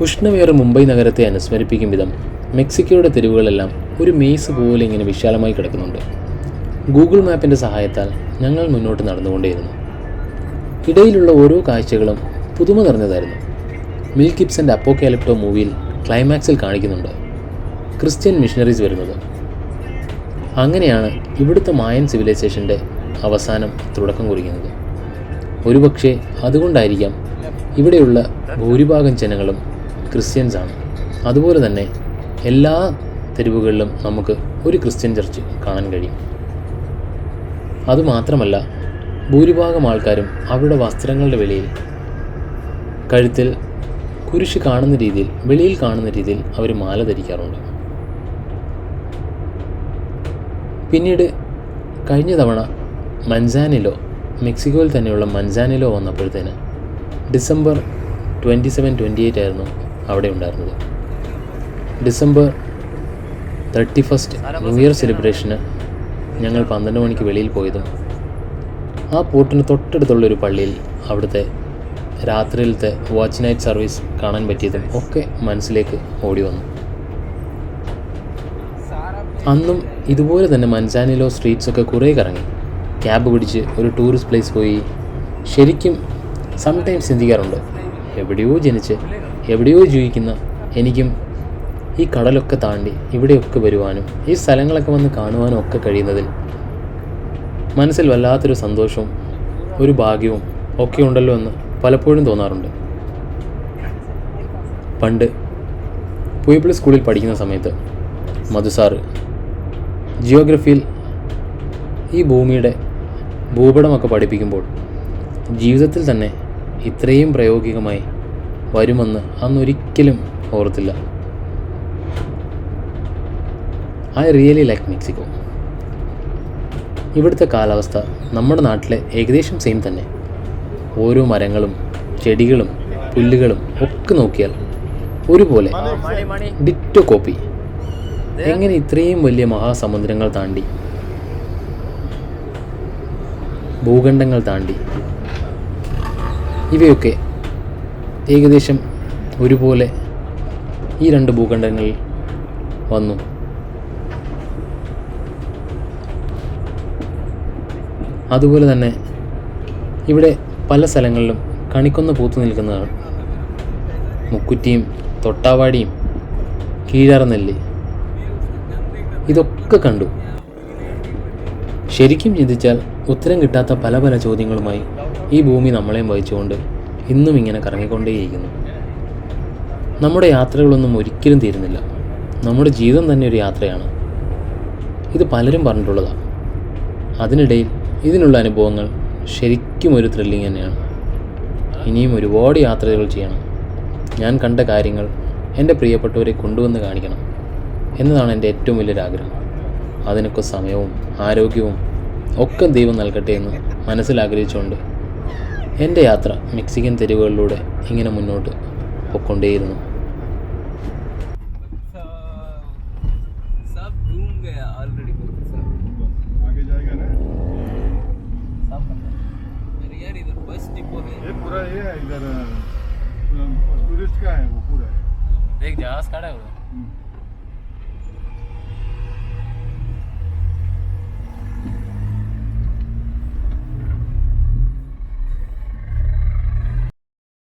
ഉഷ്ണവേറെ മുംബൈ നഗരത്തെ അനുസ്മരിപ്പിക്കും വിധം മെക്സിക്കോയുടെ തെരുവുകളെല്ലാം ഒരു മേസ് പോലെ ഇങ്ങനെ വിശാലമായി കിടക്കുന്നുണ്ട്. ഗൂഗിൾ മാപ്പിന്റെ സഹായത്താൽ ഞങ്ങൾ മുന്നോട്ട് നടന്നുകൊണ്ടേയിരുന്നു. ഇടയിലുള്ള ഓരോ കാഴ്ചകളും പുതുമ നിറഞ്ഞതായിരുന്നു. മിൽ കിപ്സന്റെ അപ്പോക്കാലിപ്റ്റോ മൂവിയിൽ ക്ലൈമാക്സിൽ കാണിക്കുന്നുണ്ട്. ക്രിസ്ത്യൻ മിഷണറീസ് വരുന്നത്. അങ്ങനെയാണ് ഇവിടുത്തെ മായൻ സിവിലൈസേഷന്റെ അവസാനം തുടക്കം കുറിക്കുന്നത്. ഒരുപക്ഷെ അതുകൊണ്ടായിരിക്കാം ഇവിടെയുള്ള ഭൂരിഭാഗം ജനങ്ങളും ക്രിസ്ത്യൻസ് ആണ് അതുപോലെ തന്നെ എല്ലാ തെരുവുകളിലും നമുക്ക് ഒരു ക്രിസ്ത്യൻ ചർച്ച് കാണാൻ കഴിയും. അതുമാത്രമല്ല ഭൂരിഭാഗം ആൾക്കാരും അവരുടെ വസ്ത്രങ്ങളുടെ വെളിയിൽ കഴുത്തിൽ കുരിശ് കാണുന്ന രീതിയിൽ വെളിയിൽ കാണുന്ന രീതിയിൽ അവർ മാല ധരിക്കാറുണ്ട്. പിന്നീട് കഴിഞ്ഞ തവണ മൻസാനിലോ മെക്സിക്കോയിൽ തന്നെയുള്ള Manzanillo വന്നപ്പോഴത്തേന് December twenty seven twenty eight ആയിരുന്നു അവിടെ ഉണ്ടായിരുന്നത്. December thirty first new year സെലിബ്രേഷന് ഞങ്ങൾ പന്ത്രണ്ട് മണിക്ക് വെളിയിൽ പോയതും ആ പോർട്ടിന് തൊട്ടടുത്തുള്ളൊരു പള്ളിയിൽ അവിടുത്തെ രാത്രിയിലത്തെ വാച്ച് നൈറ്റ് സർവീസ് കാണാൻ പറ്റിയതും ഒക്കെ മനസ്സിലേക്ക് ഓടി വന്നു. അന്നും ഇതുപോലെ തന്നെ മൻസാനിലോ സ്ട്രീറ്റ്സ് ഒക്കെ കുറേ കറങ്ങി. ക്യാബ് പിടിച്ച് ഒരു ടൂറിസ്റ്റ് പ്ലേസ് പോയി. ശരിക്കും സംടൈംസ് ചിന്തിക്കാറുണ്ട് എവിടെയോ ജനിച്ച് എവിടെയോ ജീവിക്കുന്ന എനിക്കും ഈ കടലൊക്കെ താണ്ടി ഇവിടെയൊക്കെ വരുവാനും ഈ സ്ഥലങ്ങളൊക്കെ വന്ന് കാണുവാനും ഒക്കെ കഴിയുന്നതിൽ മനസ്സിൽ വല്ലാത്തൊരു സന്തോഷവും ഒരു ഭാഗ്യവും ഒക്കെ ഉണ്ടല്ലോ എന്ന് പലപ്പോഴും തോന്നാറുണ്ട്. പണ്ട് പുയപ്പിളി സ്കൂളിൽ പഠിക്കുന്ന സമയത്ത് മധുസാറ് ജിയോഗ്രഫിയിൽ ഈ ഭൂമിയുടെ ഭൂപടമൊക്കെ പഠിപ്പിക്കുമ്പോൾ ജീവിതത്തിൽ തന്നെ ഇത്രയും പ്രായോഗികമായി വരുമെന്ന് അന്നൊരിക്കലും ഓർത്തില്ല. ഐ റിയലി ലൈക്ക് മെക്സിക്കോ ഇവിടുത്തെ കാലാവസ്ഥ നമ്മുടെ നാട്ടിലെ ഏകദേശം സെയിം തന്നെ. ഓരോ മരങ്ങളും ചെടികളും പുല്ലുകളും ഒക്കെ നോക്കിയാൽ ഒരുപോലെ ഡിറ്റോ കോപ്പി എങ്ങനെ ഇത്രയും വലിയ മഹാസമുദ്രങ്ങൾ താണ്ടി? ഭൂഖണ്ഡങ്ങൾ താണ്ടി? ഇവയൊക്കെ ഏകദേശം ഒരുപോലെ ഈ രണ്ട് ഭൂഖണ്ഡങ്ങളിൽ വന്നു. അതുപോലെ തന്നെ ഇവിടെ പല സ്ഥലങ്ങളിലും കണിക്കൊന്ന പൂത്തു നിൽക്കുന്നതാണ്. മുക്കുറ്റിയും തൊട്ടാവാടിയും കീഴാറനെല്ലി ഇതൊക്കെ കണ്ടു. ശരിക്കും ചിന്തിച്ചാൽ ഉത്തരം കിട്ടാത്ത പല പല ചോദ്യങ്ങളുമായി ഈ ഭൂമി നമ്മളെയും വഹിച്ചുകൊണ്ട് ഇന്നും ഇങ്ങനെ കറങ്ങിക്കൊണ്ടേയിരിക്കുന്നു. നമ്മുടെ യാത്രകളൊന്നും ഒരിക്കലും തീരുന്നില്ല. നമ്മുടെ ജീവിതം തന്നെ ഒരു യാത്രയാണ്. ഇത് പലരും പറഞ്ഞിട്ടുള്ളതാണ്. അതിനിടയിൽ ഇതിനുള്ള അനുഭവങ്ങൾ ശരിക്കും ഒരു ത്രില്ലിംഗ് തന്നെയാണ്. ഇനിയും ഒരുപാട് യാത്രകൾ ചെയ്യണം. ഞാൻ കണ്ട കാര്യങ്ങൾ എന്റെ പ്രിയപ്പെട്ടവരെ കൊണ്ടുവന്ന് കാണിക്കണം എന്നതാണ് എന്റെ ഏറ്റവും വലിയൊരു ആഗ്രഹം. അതിനൊക്കെ സമയവും ആരോഗ്യവും ഒക്കെ ദൈവം നൽകട്ടെ എന്ന് മനസ്സിലാഗ്രഹിച്ചുകൊണ്ട് എൻ്റെ യാത്ര മെക്സിക്കൻ തെരുവുകളിലൂടെ ഇങ്ങനെ മുന്നോട്ട് പൊക്കൊണ്ടേയിരുന്നു सब घूम गया ऑलरेडी आगे जाएगा ना अरे यार इधर बस डिपो है ये पूरा ये है इधर टूरिस्ट का है वो पूरा एक जहाज खड़ा है हम्म।